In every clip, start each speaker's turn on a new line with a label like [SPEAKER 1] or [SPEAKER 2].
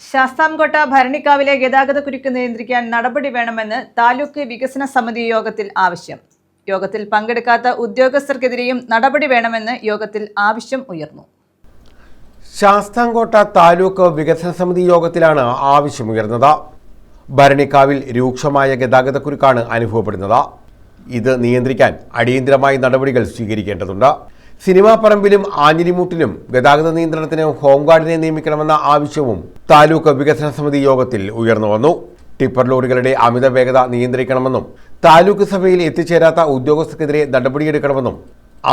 [SPEAKER 1] ശാസ്താംകോട്ട ഭരണിക്കാവിലെ ഗതാഗത കുരുക്ക് നിയന്ത്രിക്കാൻ നടപടി വേണമെന്ന് താലൂക്ക് വികസന സമിതി യോഗത്തിൽ ആവശ്യം. യോഗത്തിൽ പങ്കെടുക്കാത്ത ഉദ്യോഗസ്ഥർക്കെതിരെയും നടപടി വേണമെന്ന് യോഗത്തിൽ ആവശ്യം ഉയർന്നു.
[SPEAKER 2] ശാസ്താംകോട്ട താലൂക്ക് വികസന സമിതി യോഗത്തിലാണ് ആവശ്യമുയർന്നത് ഭരണിക്കാവിൽ രൂക്ഷമായ ഗതാഗതക്കുരുക്കാണ് അനുഭവപ്പെടുന്നത്. ഇത് നിയന്ത്രിക്കാൻ അടിയന്തരമായി നടപടികൾ സ്വീകരിക്കേണ്ടതുണ്ട്. സിനിമാ പറമ്പിലും ആഞ്ഞിലിമൂട്ടിലും ഗതാഗത നിയന്ത്രണത്തിന് ഹോംഗാർഡിനെ നിയമിക്കണമെന്ന ആവശ്യവും താലൂക്ക് വികസന സമിതി യോഗത്തിൽ ഉയർന്നു വന്നു. ടിപ്പർ ലോറികളുടെ അമിത വേഗത നിയന്ത്രിക്കണമെന്നും താലൂക്ക് സഭയിൽ എത്തിച്ചേരാത്ത ഉദ്യോഗസ്ഥർക്കെതിരെ നടപടിയെടുക്കണമെന്നും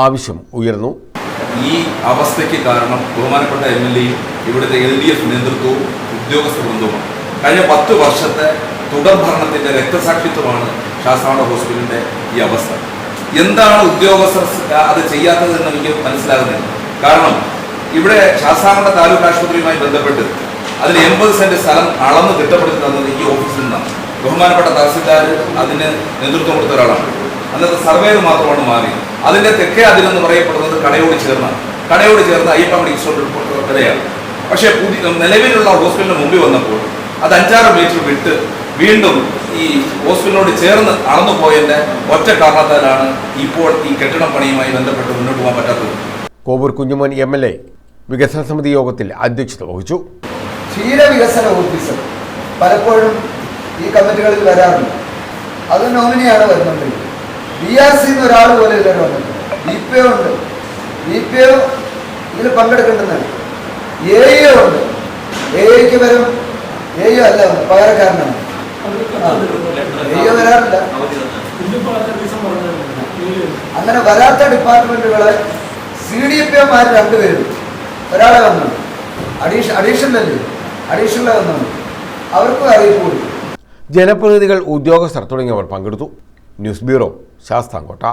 [SPEAKER 2] ആവശ്യം ഉയർന്നു.
[SPEAKER 3] ഈ അവസ്ഥയ്ക്ക് കാരണം ബഹുമാനപ്പെട്ട എം എൽ എയും ഇവിടുത്തെ എൽ ഡി എഫ് നേതൃത്വവും ഉദ്യോഗസ്ഥ വൃന്ദവുമാണ് കഴിഞ്ഞ പത്ത് വർഷത്തെ തുടർ ഭരണത്തിന്റെ രക്തസാക്ഷിത്വമാണ് ശാസ്താംകോട്ട ഹോസ്പിറ്റലിന്റെ ഈ അവസ്ഥ. എന്താണ് ഉദ്യോഗസ്ഥർ അത് ചെയ്യാത്തത് എന്ന് എനിക്ക് മനസ്സിലാകുന്നില്ല. കാരണം ഇവിടെ ശാസ്താംകോട്ട താലൂക്ക് ആശുപത്രിയുമായി ബന്ധപ്പെട്ട് അതിൽ എൺപത് സെന്റ് സ്ഥലം അളന്ന് തിട്ടപ്പെടുത്തി തന്നത് ഈ ഓഫീസിൽ നിന്നാണ്. ബഹുമാനപ്പെട്ട തഹസിൽദാർ അതിന് നേതൃത്വം കൊടുത്ത ഒരാളാണ്. അന്നത്തെ സർവേ മാത്രമാണ് മാറി. അതിന്റെ തെക്കേ അതിലെന്ന് പറയപ്പെടുന്നത് കടയോട് ചേർന്നാണ്. കടയോട് ചേർന്ന് അയ്യപ്പ മെഡിക്കൽ വിലയാണ് പക്ഷേ പുതിയ നിലവിലുള്ള ഹോസ്പിറ്റലിന് മുമ്പിൽ വന്നപ്പോൾ അത് അഞ്ചാറ് മീറ്റർ വിട്ട് വീണ്ടും ഈ ഹോസ്പിറ്റലിനോട് ചേർന്ന് അളന്നു പോയതിന്റെ ഒറ്റ കാരണത്താലാണ് ഇപ്പോൾ ഈ കെട്ടിടം പണിയുമായി ബന്ധപ്പെട്ട് മുന്നോട്ട് പോകാൻ പറ്റാത്തത്.
[SPEAKER 2] Kovoor Kunjumon M L A വികസന സമിതി യോഗത്തിൽ അധ്യക്ഷത വഹിച്ചു.
[SPEAKER 4] ക്ഷീരവികസന ഓഫീസർ പലപ്പോഴും ഈ കമ്മിറ്റികളിൽ വരാറുണ്ട്. അത് നോമിനിയാണ് വരുന്നുണ്ട് ബി ആർ സി ഒരാൾ പോലെ ഇതുവരെ വന്നിട്ടുണ്ട്. ബി പി ഒ ഉണ്ട്. ബി പി ഒ ഇതിൽ പങ്കെടുക്കേണ്ടതാണ്. എ ഇ ഉണ്ട്. എ ഐക്ക് വരും എ ഇ അല്ല പകരക്കാരനാണ്. അങ്ങനെ വരാത്ത ഡിപ്പാർട്ട്മെന്റുകളെ സി ഡി പി എമാർ രണ്ടുപേരും. ഒരാളെ വന്നു. അഡീഷ അഡീഷണലല്ലേ? അഡീഷണൽ വന്നു അവർക്കും അറിയിപ്പ്
[SPEAKER 2] ജനപ്രതിനിധികൾ ഉദ്യോഗസ്ഥർ തുടങ്ങിയവർ പങ്കെടുത്തു. News bureau Sasthamkotta.